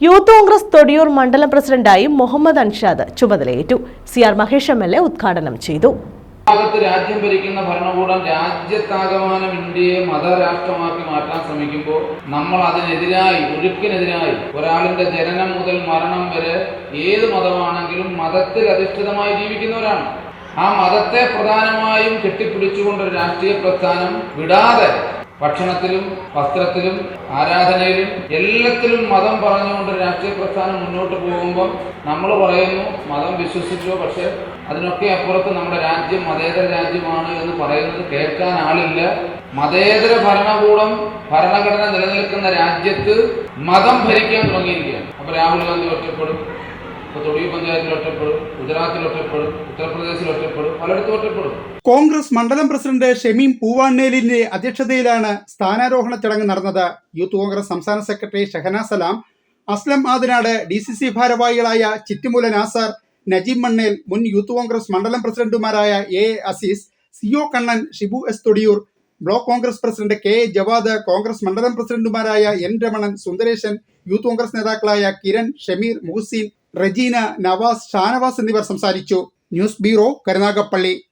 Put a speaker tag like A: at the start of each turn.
A: Youth Congress Thodiyoor മണ്ഡലം പ്രസിഡന്റായി മുഹമ്മദ് അൻഷാദ് ചുമതലയേറ്റു. C R Mahesh M L A ഉദ്ഘാടനം ചെയ്തു.
B: രാജ്യം ഭരിക്കുന്ന ഭരണകൂടം രാജ്യത്താകമാനം ഇന്ത്യയെ മതരാഷ്ട്രമാക്കി മാറ്റാൻ ശ്രമിക്കുമ്പോൾ നമ്മൾ അതിനെതിരായി ഒഴുക്കിനെതിരായി ഒരാളിന്റെ ജനനം മുതൽ മരണം വരെ ഏത് മതമാണെങ്കിലും മതത്തിൽ അധിഷ്ഠിതമായി ജീവിക്കുന്നവരാണ്. ആ മതത്തെ പ്രധാനമായും കെട്ടിപ്പിടിച്ചുകൊണ്ട് ഒരു രാഷ്ട്രീയ പ്രസ്ഥാനം വിടാതെ ഭക്ഷണത്തിലും വസ്ത്രത്തിലും ആരാധനയിലും എല്ലാത്തിലും മതം പറഞ്ഞുകൊണ്ട് രാഷ്ട്രീയ പ്രസ്ഥാനം മുന്നോട്ട് പോകുമ്പോൾ നമ്മൾ പറയുന്നു മതം വിശ്വസിച്ചു പക്ഷേ അതിനൊക്കെ അപ്പുറത്ത് നമ്മുടെ രാജ്യം മതേതര രാജ്യമാണ് എന്ന് പറയുന്നത് കേൾക്കാൻ ആളില്ല. മതേതര ഭരണകൂടം ഭരണഘടന നിലനിൽക്കുന്ന രാജ്യത്ത് മതം ഭരിക്കാൻ തുടങ്ങിയിരിക്കുകയാണ്. അപ്പോൾ രാഹുൽ ഗാന്ധി ഒറ്റപ്പെടും ഇപ്പോൾ തൊഴിൽ പഞ്ചായത്തിൽ ഒറ്റപ്പെടും. ഗുജറാത്തിൽ ഒറ്റപ്പെടും ഉത്തർപ്രദേശിൽ ഒറ്റപ്പെടും പലയിടത്തും ഒറ്റപ്പെടും
C: കോൺഗ്രസ് മണ്ഡലം പ്രസിഡന്റ് ഷെമീം പൂവാണ്ണേലിന്റെ അധ്യക്ഷതയിലാണ് സ്ഥാനാരോഹണ ചടങ്ങ് നടന്നത്. യൂത്ത് കോൺഗ്രസ് സംസ്ഥാന secretary Shahana Salam Aslam Adinad D C C ഭാരവാഹികളായ ചിറ്റുമൂല നാസർ നജീബ് മണ്ണേൽ മുൻ യൂത്ത് കോൺഗ്രസ് മണ്ഡലം പ്രസിഡന്റുമാരായ A Azeez O Kannan Shibu S Thodiyoor block Congress president K Javad Congress മണ്ഡലം പ്രസിഡന്റുമാരായ എൻ രമണൻ സുന്ദരേശൻ യൂത്ത് കോൺഗ്രസ് നേതാക്കളായ കിരൺ ഷമീർ മുഹസീൻ റജീന നവാസ് ഷാനവാസ് എന്നിവർ സംസാരിച്ചു. News bureau Karunagappally.